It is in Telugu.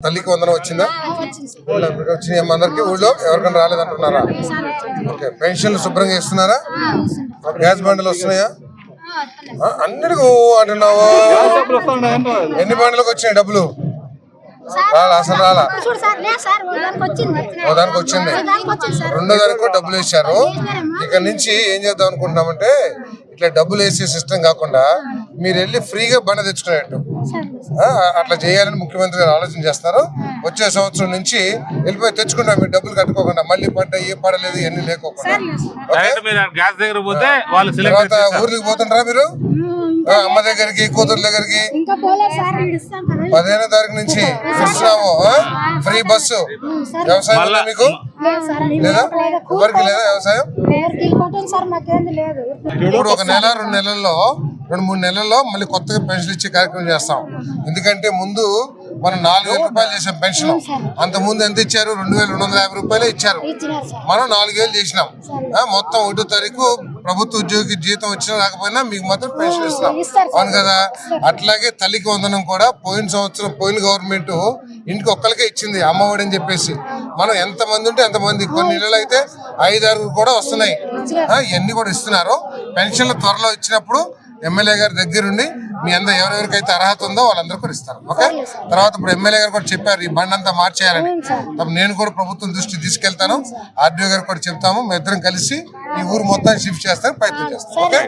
తల్లికి వందనం వచ్చిందా? వచ్చింది. వచ్చినాయి అందరికి ఊళ్ళో ఎవరికైనా రాలేదంటున్నారా? ఓకే. పెన్షన్లు శుభ్రంగా ఇస్తున్నారా గ్యాస్ బండ్లు వస్తున్నాయా? అన్నిటికీ అంటున్నావు? ఎన్ని బండ్లకు వచ్చినాయి డబ్బులు? రాలా అసలు రాలా? ఓ దానికి వచ్చింది. రెండో దానికి డబ్బులు వేశారు. ఇక్కడ నుంచి ఏం చేద్దాం అనుకుంటున్నామంటే ఇట్లా డబ్బులు వేసే సిస్టమ్ కాకుండా మీరు వెళ్ళి ఫ్రీగా బండ తెచ్చుకునేట్టు అట్లా చేయాలని ముఖ్యమంత్రి గారు ఆలోచన చేస్తారు. వచ్చే సంవత్సరం నుంచి వెళ్ళిపోయి తెచ్చుకుంటాం మీరు డబ్బులు కట్టుకోకుండా మళ్ళీ పడ్డాయి పడలేదు ఇవన్నీ లేకోకుండా. తర్వాత ఊరికి పోతుంటారా మీరు? అమ్మ దగ్గరికి కూతురు దగ్గరికి? పదిహేనో తారీఖు నుంచి ఇస్తున్నాము? Free bus. వ్యవసాయం మీకు? లేదు ఎవరికి లేదా వ్యవసాయం? ఇప్పుడు ఒక నెల రెండు నెలల్లో రెండు మూడు నెలల్లో మళ్ళీ కొత్తగా పెన్షన్ ఇచ్చే కార్యక్రమం చేస్తాం. ఎందుకంటే ముందు మనం నాలుగు వేల రూపాయలు చేసాం పెన్షన్. అంత ముందు ఎంత ఇచ్చారు? రెండు వేల రెండు వందల యాభై రూపాయలే ఇచ్చారు. మనం నాలుగు వేలు చేసినాం. మొత్తం ఒకటో తారీఖు ప్రభుత్వ ఉద్యోగి జీతం వచ్చినా రాకపోయినా మీకు మాత్రం పెన్షన్ ఇస్తాం. అవును కదా? అట్లాగే తల్లికి వందనం కూడా పోయిన సంవత్సరం పోయిన గవర్నమెంట్ ఇంటికి ఒక్కరికే ఇచ్చింది అమ్మఒడి అని చెప్పేసి. మనం ఎంత మంది ఉంటే ఎంతమంది కొన్ని ఇళ్ళు అయితే ఐదారు కూడా వస్తున్నాయి. ఇవన్నీ కూడా ఇస్తున్నారు. పెన్షన్లు త్వరలో ఇచ్చినప్పుడు ఎమ్మెల్యే గారి దగ్గరుండి మీ అందరూ ఎవరెవరికైతే అర్హత ఉందో వాళ్ళందరూ కూడా ఇస్తారు ఓకే? తర్వాత ఇప్పుడు ఎమ్మెల్యే గారు కూడా చెప్పారు ఈ బండి అంతా మార్చేయాలని. తప్ప నేను కూడా ప్రభుత్వం దృష్టి తీసుకెళ్తాను ఆర్డీఓ గారు కూడా చెప్తాము మీ ఇద్దరం కలిసి ఈ ఊరు మొత్తాన్ని షిఫ్ట్ చేస్తాను ప్రయత్నం చేస్తాం ఓకే?